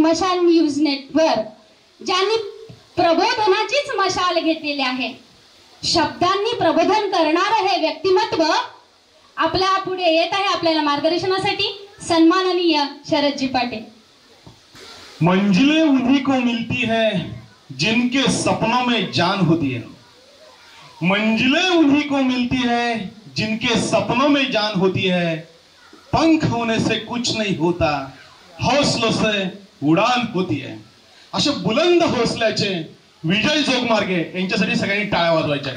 मशाल news network ज्यांनी प्रबोधनाचीच मशाल घेतलेली आहे. शब्दांनी प्रबोधन करणारं हे व्यक्तिमत्व आपल्या पुढे येत आहे आपल्याला मार्गदर्शनासाठी सन्माननीय शरदजी पाटील. मंजिलें उन्हीं को मिलती है जिनके सपनों में जान होती है। मंजिलें उन्हीं को मिलती है जिनके सपनों में जान होती है। पंख होने से कुछ नहीं होता हौसलों से उडान होती आहे. असे बुलंद हौसल्याचे विजय जोगमार्गे यांच्यासाठी सगळ्यांनी टाळ्या वाजवायच्या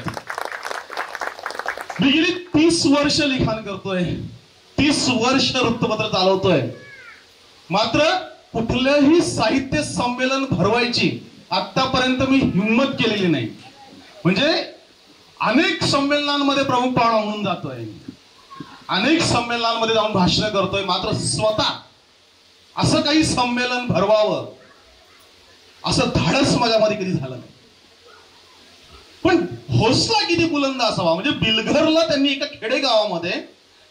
मी गेली तीस वर्ष लिखाण करतोय. तीस वर्ष वृत्तपत्र चालवतोय. मात्र कुठलंही साहित्य संमेलन भरवायची आतापर्यंत मी हिंमत केलेली नाही. म्हणजे अनेक संमेलनांमध्ये प्रमुख पाहुणा म्हणून जातोय. अनेक संमेलनांमध्ये जाऊन भाषण करतोय. मात्र स्वतः असं काही संमेलन भरवावं असं धाडस माझ्यामध्ये कधी झालं नाही. पण हौसला किती बुलंद असावा. म्हणजे बिलघरला त्यांनी एका खेडेगावामध्ये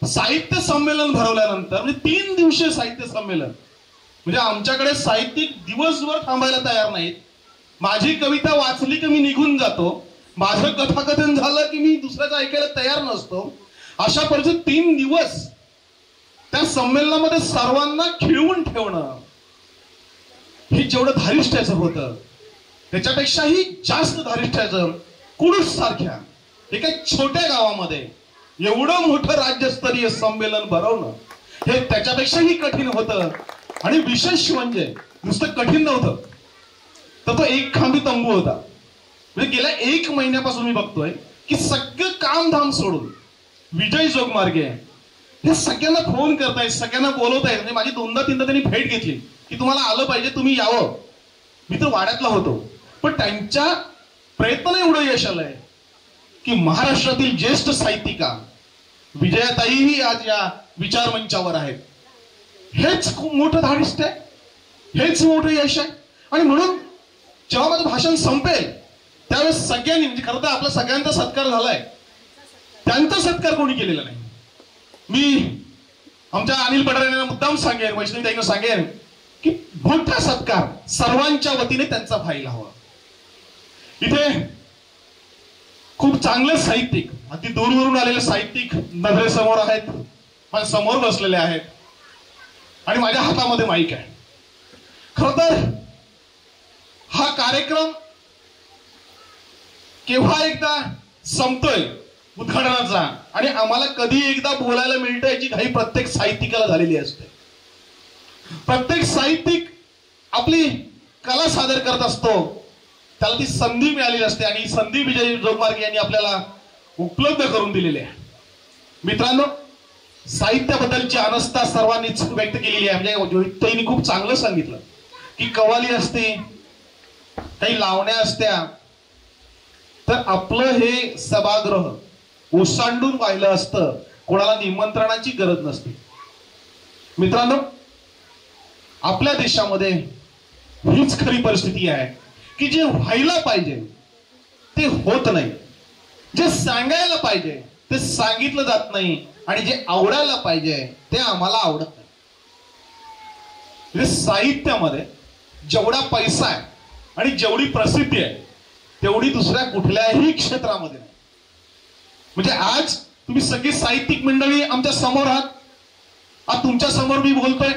साहित्य संमेलन भरवल्यानंतर म्हणजे तीन दिवसीय साहित्य संमेलन. म्हणजे आमच्याकडे साहित्यिक दिवसभर थांबायला तयार नाहीत. माझी कविता वाचली की मी निघून जातो. माझं कथाकथन झालं की मी दुसऱ्याचं ऐकायला तयार नसतो. अशा परिस्थितीत तीन दिवस त्या संमेलनामध्ये सर्वांना खिळवून ठेवणं हे जेवढं धारिष्ट्याचं होतं त्याच्यापेक्षाही जास्त धारिष्ट्याचं कुडूस सारख्या एका छोट्या गावामध्ये एवढं मोठं राज्यस्तरीय संमेलन भरवणं हे त्याच्यापेक्षाही कठीण होतं. आणि विशेष म्हणजे नुसतं कठीण नव्हतं. तर तो एक खांबी तंबू होता. म्हणजे गेल्या एक महिन्यापासून मी बघतोय की सगळं कामधाम सोडून विजय जोगमार्गे हे सगळ्यांना फोन करतायत सगळ्यांना बोलवतायत म्हणजे माझी दोनदा तीनदा त्यांनी भेट घेतली की तुम्हाला आलं पाहिजे तुम्ही यावं. मी तर वाड्यातला होतो. पण त्यांच्या प्रयत्नाला एवढं यश आलंय की महाराष्ट्रातील ज्येष्ठ साहित्यिका विजयाताईही आज या विचार मंचावर आहेत. हेच खूप मोठं धाडिष्ट आहे. हेच मोठं यश आहे. आणि म्हणून जेव्हा माझं भाषण संपेल त्यावेळेस सगळ्यांनी म्हणजे खरं तर आपला सगळ्यांचा सत्कार झालाय. त्यांचा सत्कार कोणी केलेला नाही. मी आमच्या अनिल पठारे यांना मुद्दाम सांगेन वैष्णवी सांगेन की मोठा सत्कार सर्वांच्या वतीने त्यांचा व्हायला हवा. इथे खूप चांगले साहित्यिक अगदी दूरवरून आलेले साहित्यिक नजरेसमोर आहेत माझ्यासमोर बसलेले आहेत आणि माझ्या हातामध्ये माईक आहे. खर तर हा कार्यक्रम केव्हा एकदा संपतोय उद्घाटनाचा आणि आम्हाला कधी एकदा बोलायला मिळतं याची घाई प्रत्येक साहित्यिकाला झालेली असते. प्रत्येक साहित्यिक आपली कला सादर करत असतो. त्याला ती संधी मिळालेली असते आणि ही संधी विजय जोगमार्ग यांनी आपल्याला उपलब्ध करून दिलेली आहे. मित्रांनो साहित्याबद्दलची अनस्था सर्वांनीच व्यक्त केलेली आहे. म्हणजे त्यांनी खूप चांगलं सांगितलं की कवाली असते काही लावण्या असत्या तर आपलं हे सभागृह ओसांडून वाहिलं असतं कोणाला निमंत्रणाची गरज नसते. मित्रांनो आपल्या देशामध्ये हीच खरी परिस्थिती आहे की जे व्हायला पाहिजे ते होत नाही. जे सांगायला पाहिजे ते सांगितलं जात नाही आणि जे आवडायला पाहिजे ते आम्हाला आवडत नाही. म्हणजे साहित्यामध्ये जेवढा पैसा आहे आणि जेवढी प्रसिद्धी आहे तेवढी दुसऱ्या कुठल्याही क्षेत्रामध्ये नाही. म्हणजे आज तुम्ही सगळी साहित्यिक मंडळी आमच्यासमोर आहात. आज तुमच्यासमोर मी बोलतोय.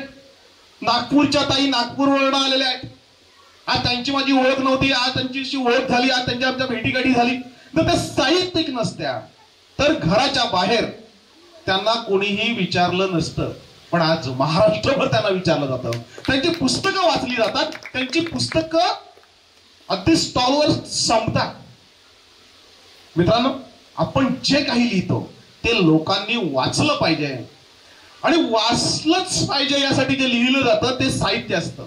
नागपूरच्या ताई नागपूरवरून आलेल्या आहेत. आज त्यांची माझी ओळख नव्हती. आज त्यांची ओळख झाली. आज त्यांच्या आमच्या भेटीगाठी झाली. तर त्या साहित्यिक नसत्या. तर घराच्या बाहेर त्यांना कोणीही विचारलं नसतं. पण आज महाराष्ट्रभर त्यांना विचारलं जातं. त्यांची पुस्तकं वाचली जातात. त्यांची पुस्तकं अगदी स्टॉलवर संपतात. मित्रांनो आपण जे काही लिहितो ते लोकांनी वाचलं पाहिजे. आणि वाचलंच पाहिजे यासाठी जे लिहिलं जातं ते साहित्य असतं.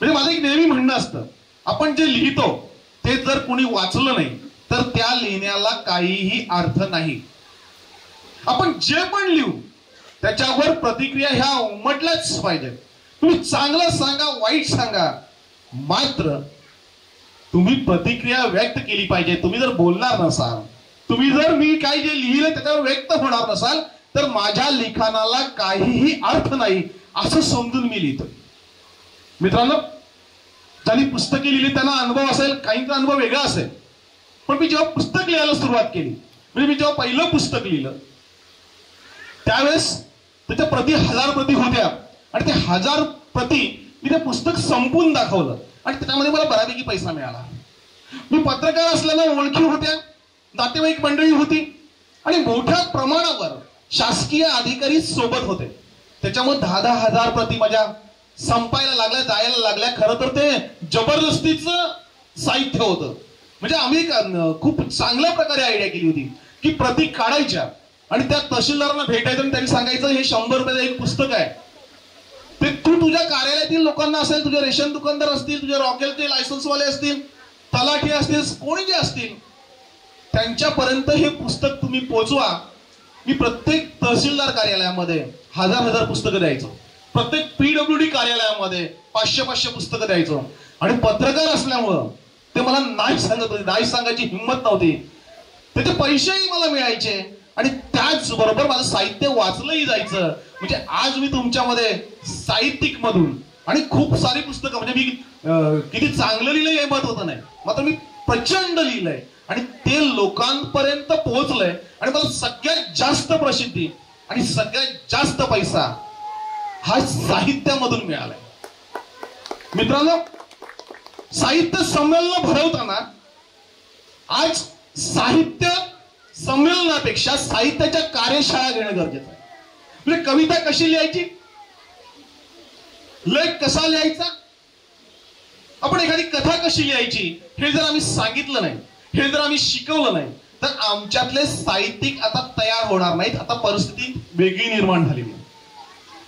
म्हणजे माझं एक नेहमी म्हणणं असतं आपण जे लिहितो ते जर कुणी वाचलं नाही तर त्या लिहिण्याला काहीही अर्थ नाही. आपण जे पण लिहू त्याच्यावर प्रतिक्रिया ह्या उमटल्याच पाहिजे. तुम्ही चांगलं सांगा वाईट सांगा मात्र तुम्ही प्रतिक्रिया व्यक्त केली पाहिजे. तुम्ही जर बोलणार नसाल तुम्ही जर मी काय जे लिहिलं त्याच्यावर व्यक्त होणार नसाल तर माझ्या लिखाणाला काहीही अर्थ नाही असं समजून मी लिहितो. मित्रांनो ज्यांनी पुस्तके लिहिली त्यांना अनुभव असेल काहींचा अनुभव वेगळा असेल. पण मी जेव्हा पुस्तक लिहायला सुरुवात केली म्हणजे मी जेव्हा पहिलं पुस्तक लिहिलं त्यावेळेस त्याच्या प्रति हजार प्रती होत्या. आणि ते हजार प्रती मी ते पुस्तक संपून दाखवलं. आणि त्याच्यामध्ये मला बऱ्यापैकी पैसा मिळाला. मी पत्रकार असल्यानं ओळखी होत्या. नातेवाईक मंडळी होती आणि मोठ्या प्रमाणावर शासकीय अधिकारी सोबत होते. त्याच्यामुळे दहा दहा हजार प्रति माझ्या संपायला लागल्या जायला लागल्या. खरं तर ते जबरदस्तीच साहित्य होतं. म्हणजे आम्ही खूप चांगल्या प्रकारे आयडिया केली होती की प्रती काढायच्या आणि त्या तहसीलदारांना भेटायचं आणि त्यांनी सांगायचं हे शंभर रुपयाचं एक पुस्तक आहे. ते तू तुझ्या कार्यालयातील लोकांना असेल तुझे रेशन दुकानदार असतील तुझ्या रॉकेलचे लायसन्सवाले असतील तलाठी असतील कोणी जे असतील त्यांच्यापर्यंत हे पुस्तक तुम्ही पोचवा. मी प्रत्येक तहसीलदार कार्यालयामध्ये हजार हजार पुस्तकं द्यायचो. प्रत्येक पीडब्ल्यू डी कार्यालयामध्ये पाचशे पाचशे पुस्तकं द्यायचो. आणि पत्रकार असल्यामुळं ते मला नाही सांगत होते नाही सांगायची हिंमत नव्हती. त्याचे पैसेही मला मिळायचे. आणि त्याचबरोबर माझं साहित्य वाचलंही जायचं. म्हणजे आज मी तुमच्यामध्ये साहित्यिक मधून आणि खूप सारी पुस्तकं म्हणजे मी किती चांगलं लिहिलंय हे मत होतं नाही. मात्र मी प्रचंड लिहिलंय. आणि ते लोकांपर्यंत पोहोचलंय. आणि मला सगळ्यात जास्त प्रसिद्धी आणि सगळ्यात जास्त पैसा हा साहित्यामधून मिळालाय. मित्रांनो साहित्य संमेलन भरवताना आज साहित्य संमेलनापेक्षा साहित्याच्या कार्यशाळा घेणं गरजेचं आहे. म्हणजे कविता कशी लिहायची? लेख कसा लिहायचा? आपण एखादी कथा कशी लिहायची हे जर आम्ही सांगितलं नाही हे जर आम्ही शिकवलं नाही तर आमच्यातले साहित्यिक आता तयार होणार नाहीत. आता परिस्थिती वेगळी निर्माण झाली.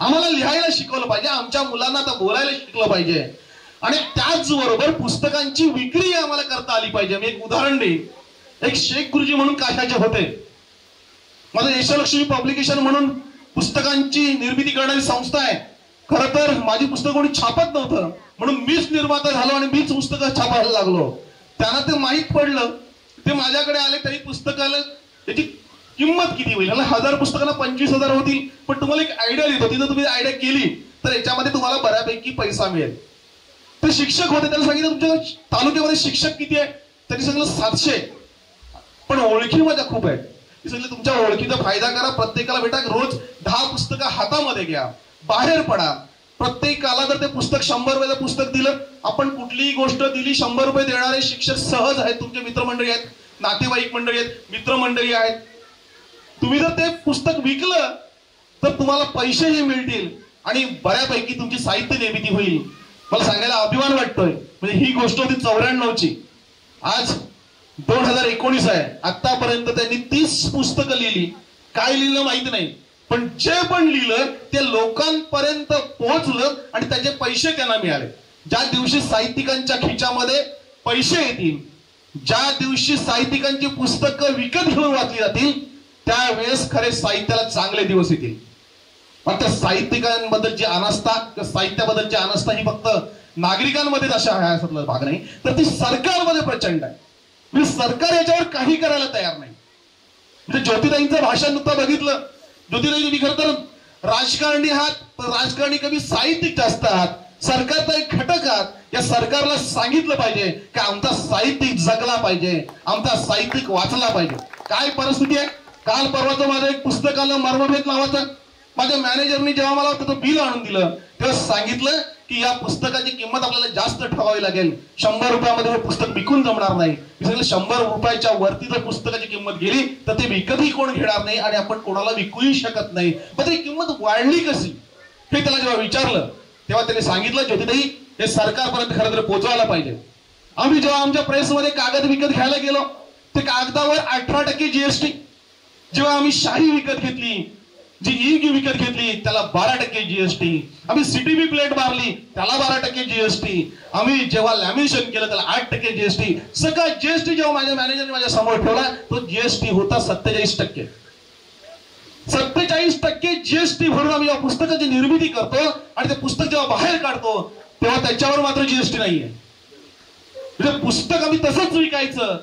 आम्हाला लिहायला शिकवलं पाहिजे आमच्या मुलांना आता बोलायला शिकलं पाहिजे. आणि त्याचबरोबर पुस्तकांची विक्री आम्हाला करता आली पाहिजे. मी एक उदाहरण देईन. एक शेख गुरुजी म्हणून काशाचे होते. माझं यशलक्ष्मी पब्लिकेशन म्हणून पुस्तकांची निर्मिती करणारी संस्था आहे. खर तर माझी पुस्तक कोणी छापत नव्हतं. म्हणून मीच निर्माता झालो आणि मीच पुस्तकं छापायला लागलो. त्यांना ते माहीत पडलं. ते माझ्याकडे आले तरी पुस्तकाला त्याची किंमत किती होईल? आणि हजार पुस्तकाला पंचवीस हजार होतील. पण तुम्हाला एक आयडिया देतो तिथं तुम्ही आयडिया केली तर याच्यामध्ये तुम्हाला बऱ्यापैकी पैसा मिळेल. ते शिक्षक होते त्यांना सांगितलं तुमच्या तालुक्यामध्ये शिक्षक किती आहे? त्यांनी सांगितलं सातशे. पण ओळखी माझ्या खूप आहेत. मी सांगितलं तुमच्या ओळखीचा फायदा करा प्रत्येकाला भेटा रोज दहा पुस्तकं हातामध्ये घ्या. बाहेर पडा. प्रत्येकाला जर ते पुस्तक शंभर रुपयाचं पुस्तक दिलं आपण कुठलीही गोष्ट दिली शंभर रुपये देणारे शिक्षक सहज आहेत. तुमचे मित्रमंडळी आहेत नातेवाईक मंडळी आहेत मित्रमंडळी आहेत. तुम्ही जर ते पुस्तक विकलं तर तुम्हाला पैसेही मिळतील आणि बऱ्यापैकी तुमची साहित्य निर्मिती होईल. मला सांगायला अभिमान वाटतोय. म्हणजे ही गोष्ट होती चौऱ्याण्णवची. आज दोन हजार एकोणीस आहे. आतापर्यंत त्यांनी तीस पुस्तकं लिहिली. काय लिहिलं माहीत नाही. पण जे पण लिहिलं ते लोकांपर्यंत पोहोचलं आणि त्याचे पैसे त्यांना मिळाले. ज्या दिवशी साहित्यिकांच्या खिच्यामध्ये पैसे येतील ज्या दिवशी साहित्यिकांची पुस्तकं विकत घेऊन वाचली जातील त्यावेळेस खरे साहित्याला चांगले दिवस येतील. पण त्या साहित्यिकांबद्दलची अनास्था किंवा साहित्याबद्दलची अनास्था ही फक्त नागरिकांमध्येच अशा आहे भाग नाही तर ती सरकारमध्ये प्रचंड आहे. म्हणजे सरकार याच्यावर काही करायला तयार नाही. म्हणजे ज्योतिताईंचं भाषण नुकतं बघितलं ज्योतिताई तुम्ही खरं तर राजकारणी आहात पण राजकारणी कमी साहित्यिक जास्त आहात. सरकारचा एक घटक आहात. या सरकारला सांगितलं पाहिजे की आमचा साहित्यिक जगला पाहिजे आमचा साहित्यिक वाचला पाहिजे. काय परिस्थिती आहे? काल परवाचं माझं एक पुस्तक आलं मर्मभेद नावाचं माझ्या मॅनेजरनी जेव्हा मला त्याचं बिल आणून दिलं तेव्हा सांगितलं की या पुस्तकाची किंमत आपल्याला जास्त ठरवावी लागेल. शंभर रुपयामध्ये हे पुस्तक विकून जमणार नाही. मी शंभर रुपयाच्या वरती जर पुस्तकाची किंमत गेली तर ते विकतही कोण घेणार नाही आणि आपण कोणाला विकूही शकत नाही. मग ती किंमत वाढली कशी? हे त्याला जेव्हा विचारलं तेव्हा त्याने सांगितलं ज्योतिताई हे सरकारपर्यंत खरं तर पोहोचवायला पाहिजे. आम्ही जेव्हा आमच्या प्रेसमध्ये कागद विकत घ्यायला गेलो ते कागदावर अठरा टक्के जीएसटी जेव्हा आम्ही शाही विकत घेतली जी ई विकत घेतली त्याला बारा टक्के जीएसटी आम्ही सीटीबी प्लेट मारली त्याला बारा टक्के जीएसटी आम्ही जेव्हा लॅमिनेशन केलं त्याला आठ टक्के जीएसटी सगळा जीएसटी जेव्हा माझ्या मॅनेजरने माझ्यासमोर ठेवला तो जीएसटी होता सत्तेचाळीस टक्के. सत्तेचाळीस टक्के जीएसटी भरून आम्ही या पुस्तकाची निर्मिती करतो आणि ते पुस्तक जेव्हा बाहेर काढतो तेव्हा त्याच्यावर मात्र जीएसटी नाहीये. म्हणजे पुस्तक आम्ही तसंच विकायचं.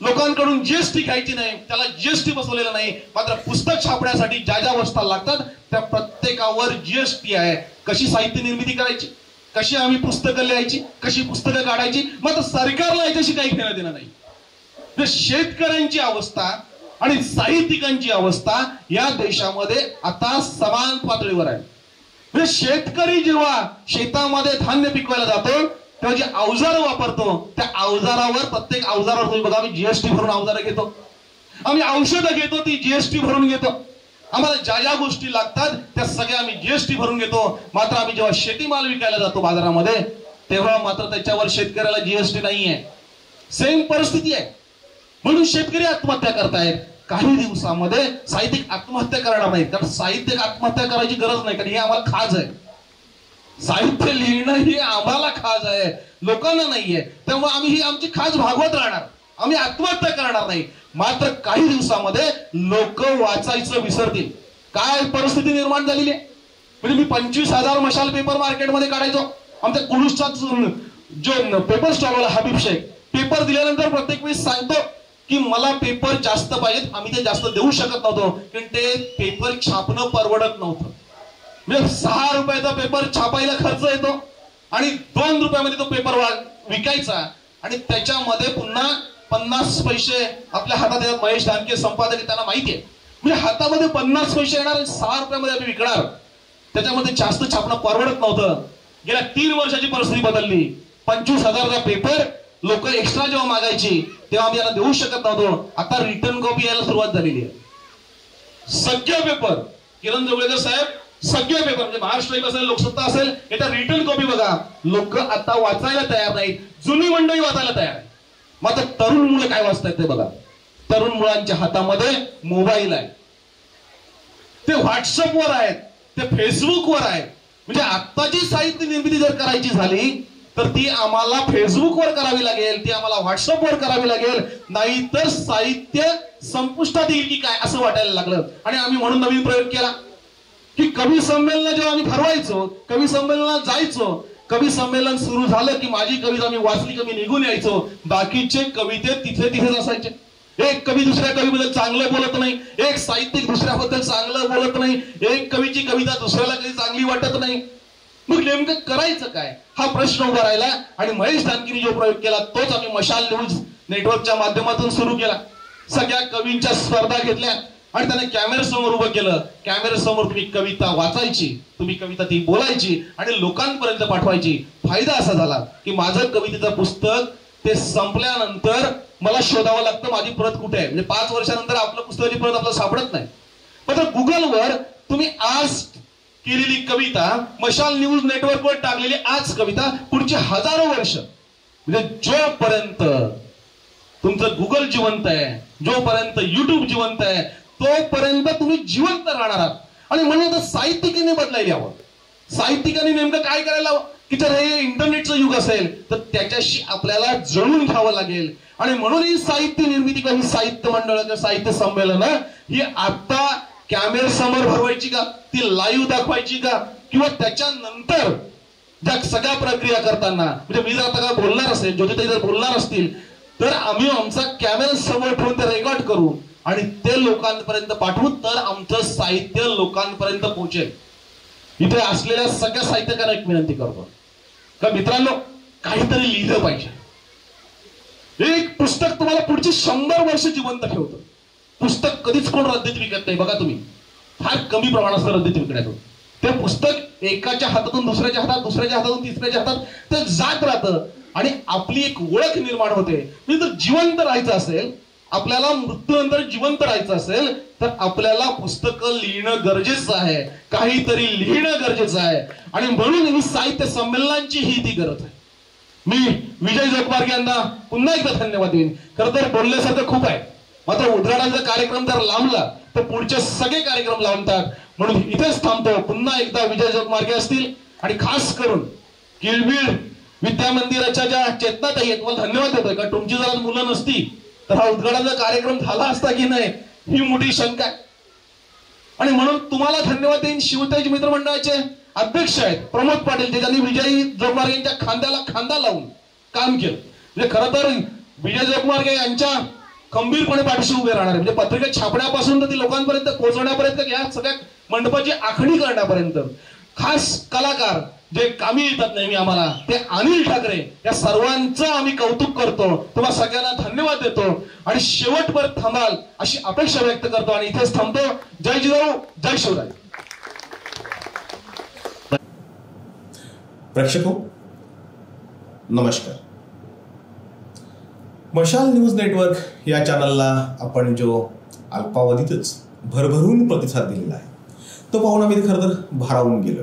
लोकांकडून जीएसटी घ्यायची नाही त्याला जीएसटी बसवलेला नाही मात्र पुस्तक छापण्यासाठी ज्या ज्या वस्ता लागतात त्या प्रत्येकावर जीएसटी आहे. कशी साहित्य निर्मिती करायची? कशी आम्ही पुस्तकं लिहायची? कशी पुस्तकं काढायची? मात्र सरकारला याच्याशी काही घेणं देणं नाही. शेतकऱ्यांची अवस्था आणि साहित्यिकांची अवस्था या देशामध्ये आता समान पातळीवर आहे. म्हणजे शेतकरी जेव्हा शेतामध्ये धान्य पिकवायला जातो तेव्हा जे अवजार वापरतो त्या अवजारावर प्रत्येक अवजारावर तुम्ही बघा आम्ही जीएसटी भरून अवजारं घेतो. आम्ही औषधं घेतो ती जीएसटी भरून घेतो. आम्हाला ज्या ज्या गोष्टी लागतात त्या सगळ्या आम्ही जीएसटी भरून घेतो. मात्र आम्ही जेव्हा शेतीमाल विकायला जातो बाजारामध्ये तेव्हा मात्र त्याच्यावर शेतकऱ्याला जीएसटी नाहीये. सेम परिस्थिती आहे. म्हणून शेतकरी आत्महत्या करतायत. काही दिवसामध्ये साहित्यिक आत्महत्या करणार नाहीत. कारण साहित्यिक आत्महत्या करायची गरज नाही कारण हे आम्हाला खाज आहे. साहित्य लिहिणं ही आम्हाला खाज आहे. लोकांना नाहीये. तेव्हा आम्ही ही आमची खास भागवत राहणार. आम्ही आत्महत्या करणार नाही. मात्र काही दिवसामध्ये लोक वाचायचं विसरतील. काय परिस्थिती निर्माण झालेली आहे? म्हणजे मी पंचवीस हजार मशाल पेपर मार्केटमध्ये काढायचो. आमच्या कुलूसचा जो paper stall Habib Shaikh paper दिल्यानंतर प्रत्येक वेळेस सांगतो की मला पेपर जास्त पाहिजेत आम्ही ते जास्त देऊ शकत नव्हतो. कारण ते पेपर छापणं परवडत नव्हतं. म्हणजे सहा रुपयाचा पेपर छापायला खर्च येतो आणि दोन रुपयामध्ये तो पेपर विकायचा. आणि त्याच्यामध्ये पुन्हा पन्नास पैसे आपल्या हातात येतात. महेश धानके संपादक त्यांना माहिती आहे. म्हणजे हातामध्ये पन्नास पैसे येणार आणि सहा रुपयामध्ये आम्ही विकणार. त्याच्यामध्ये जास्त छापणं परवडत नव्हतं. गेल्या तीन वर्षाची परिस्थिती बदलली. पंचवीस हजारचा पेपर लोक एक्स्ट्रा जेव्हा मागायची तेव्हा आम्ही याला देऊ शकत नव्हतो. आता रिटर्न कॉपी यायला सुरुवात झालेली आहे. सगळे पेपर. किरण जोगळेकर साहेब सगळे पेपर म्हणजे महाराष्ट्र असेल लोकसत्ता असेल याच्या रिटर्न कॉपी बघा. लोक आता वाचायला तयार नाहीत. जुनी मंडळी वाचायला तयार मग आता तरुण मुलं काय वाचतायत ते बघा. तरुण मुलांच्या हातामध्ये मोबाईल आहे. ते व्हॉट्सअपवर आहेत. ते फेसबुकवर आहेत. म्हणजे आत्ताची साहित्य निर्मिती जर करायची झाली तर ती आम्हाला फेसबुकवर करावी लागेल ती आम्हाला व्हॉट्सअपवर करावी लागेल. नाहीतर साहित्य संपुष्टात येईल की काय असं वाटायला लागलं. आणि आम्ही म्हणून नवीन प्रयोग केला. की कवी संमेलन जेव्हा आम्ही ठरवायचो कवी संमेलनात जायचो कवी संमेलन सुरू झालं की माझी कविता मी वाचली कमी निघून यायचो. बाकीचे कविते तिथे तिथेच असायचे. एक कवी दुसऱ्या कवीबद्दल चांगलं बोलत नाही एक साहित्यिक दुसऱ्याबद्दल चांगलं बोलत नाही एक कवीची कविता दुसऱ्याला कधी चांगली वाटत नाही. मग नेमकं करायचं काय? हा प्रश्न उभा राहिला आणि महेश धानकीने जो प्रयोग केला तोच आम्ही मशाल न्यूज नेटवर्कच्या माध्यमातून सुरू केला. सगळ्या कवींच्या स्पर्धा घेतल्या. आणि त्याने कॅमेरा समोर उभं केलं. कॅमेरा समोर तुम्ही कविता वाचायची तुम्ही कविता ती बोलायची आणि लोकांपर्यंत पाठवायची. फायदा असा झाला की माझं कवितेचं पुस्तक ते संपल्यानंतर मला शोधावं लागतं माझी प्रत कुठे आहे. म्हणजे पाच वर्षानंतर आपलं पुस्तकाची प्रत आपल्याला सापडत नाही. मात्र गुगलवर तुम्ही आज केलेली कविता मशाल न्यूज नेटवर्कवर टाकलेली आज कविता पुढची हजारो वर्ष. म्हणजे जोपर्यंत तुमचं गुगल जिवंत आहे जोपर्यंत युट्यूब जिवंत आहे तोपर्यंत तुम्ही जिवंत राहणार आहात. आणि म्हणून साहित्यिकांनी बदलायला हवं. साहित्यिकांनी नेमकं काय करायला हवं? की जर हे इंटरनेटचं युग असेल तर त्याच्याशी आपल्याला जळून घ्यावं लागेल. आणि म्हणून ही साहित्य निर्मिती किंवा ही साहित्य मंडळ साहित्य संमेलन ही आता कॅमेरा समोर भरवायची का? ती लाईव्ह दाखवायची का? किंवा त्याच्यानंतर ज्या सगळ्या प्रक्रिया करताना म्हणजे मी जर आता काय बोलणार असेल ज्योतिताई जर बोलणार असतील तर आम्ही आमचा कॅमेरा समोर ठेवून ते रेकॉर्ड करू. आणि ते लोकांपर्यंत पाठवू तर आमचं साहित्य लोकांपर्यंत पोहोचेल. इथे असलेल्या सगळ्या साहित्यकांना एक विनंती करतो. का मित्रांनो काहीतरी लिहिलं पाहिजे. एक पुस्तक तुम्हाला पुढची शंभर वर्ष जिवंत ठेवतं. पुस्तक कधीच कोण रद्दीत विकत नाही बघा तुम्ही. फार कमी प्रमाणात रद्दीत विकण्यात होत ते पुस्तक एकाच्या हातातून दुसऱ्याच्या हातात दुसऱ्याच्या हातातून तिसऱ्याच्या हातात ते जात राहतं. आणि आपली एक ओळख निर्माण होते. म्हणजे जर जिवंत राहायचं असेल आपल्याला मृत्यूनंतर जिवंत राहायचं असेल तर आपल्याला पुस्तकं लिहिणं गरजेचं आहे. काहीतरी लिहिणं गरजेचं आहे. आणि म्हणून ही साहित्य संमेलनांची ही ती गरज आहे. मी विजय जोगमार्ग यांना पुन्हा एकदा धन्यवाद देईन. खरं तर बोलण्यासारखं खूप आहे. मात्र उद्घाटनाचा कार्यक्रम जर लांबला तर पुढचे सगळे कार्यक्रम लांबतात. म्हणून इथेच थांबतो. पुन्हा एकदा विजय जगमार्गे असतील. आणि खास करून किळबीड विद्या मंदिराच्या ज्या चेतनात आहेत मला धन्यवाद देतोय का? तुमची जरा मुलं नसती तर हा उद्घाटनाचा कार्यक्रम झाला असता की नाही ही मोठी शंका आहे. आणि म्हणून तुम्हाला धन्यवाद देईन मित्र मित्रमंडळाचे अध्यक्ष आहेत प्रमोद पाटील ते त्यांनी विजयी जोगमार्गे यांच्या खांद्याला खांदा लावून काम केलं. म्हणजे खरं तर विजय जोगमार्गे यांच्या खंबीरपणे पाठीशी उभे राहणार म्हणजे पत्रिका छापण्यापासून तर ती लोकांपर्यंत पोहोचवण्यापर्यंत या सगळ्या मंडपाची आखणी करण्यापर्यंत खास कलाकार जे कामी येतात नेहमी आम्हाला ते अनिल ठाकरे या सर्वांचं आम्ही कौतुक करतो. तुम्हाला सगळ्यांना धन्यवाद देतो. आणि शेवटवर थांबाल अशी अपेक्षा व्यक्त करतो आणि इथेच थांबतो. जय जिजाऊ जय शिवराय. प्रेक्षक नमस्कार. मशाल न्यूज नेटवर्क या चॅनलला आपण जो अल्पावधीतच भरभरून प्रतिसाद दिलेला आहे तो पाहून आम्ही खरं तर भारावून गेलो.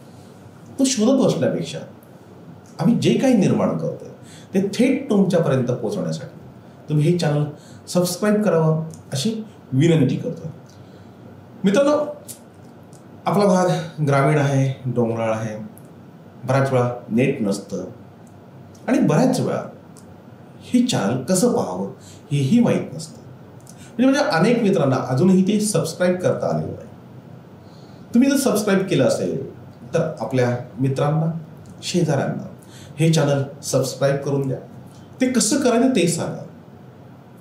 तो शोधत बसण्यापेक्षा आम्ही जे काही निर्माण करतो ते थेट तुमच्यापर्यंत पोहोचवण्यासाठी. तुम्ही हे चॅनल सबस्क्राईब करावं अशी विनंती करतो मित्रांनो आपला भाग ग्रामीण आहे डोंगराळ आहे. बऱ्याच वेळा नेट नसतं. आणि बऱ्याच वेळा हे चॅनल कसं पाहावं हेही माहीत नसतं. म्हणजे माझ्या अनेक मित्रांना अजूनही ते सबस्क्राईब करता आलेलं आहे तुम्ही जर सबस्क्राईब केलं असेल तर आपल्या मित्रांना शेजाऱ्यांना हे चॅनल सबस्क्राईब करून द्या. ते कसं करायचं ते सांगा.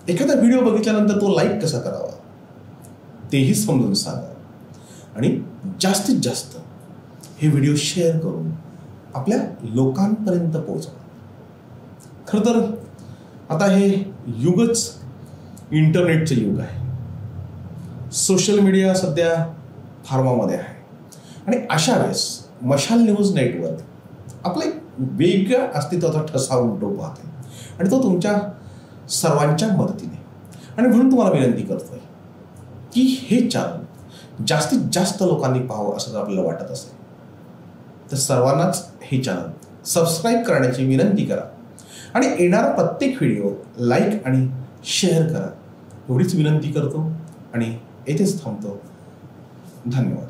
एखादा व्हिडिओ बघितल्यानंतर तो लाईक कसा करावा? तेही समजून सांगा. आणि जास्तीत जास्त हे व्हिडिओ शेअर करून आपल्या लोकांपर्यंत पोहोचवा खरं तर आता हे युगच इंटरनेटचं युग आहे. सोशल मीडिया सध्या फार्मामध्ये आहे. आणि अशा वेळेस मशाल न्यूज नेटवर्क आपला एक वेगळ्या अस्तित्वाचा ठसा उलटो पाहते. आणि तो तुमच्या सर्वांच्या मदतीने. आणि म्हणून तुम्हाला विनंती करतोय की हे चॅनल जास्तीत जास्त लोकांनी पाहावं असं जर आपल्याला वाटत असेल तर सर्वांनाच हे चॅनल सबस्क्राईब करण्याची विनंती करा. आणि येणारा प्रत्येक व्हिडिओ लाईक आणि शेअर करा. एवढीच विनंती करतो आणि येथेच थांबतो. धन्यवाद.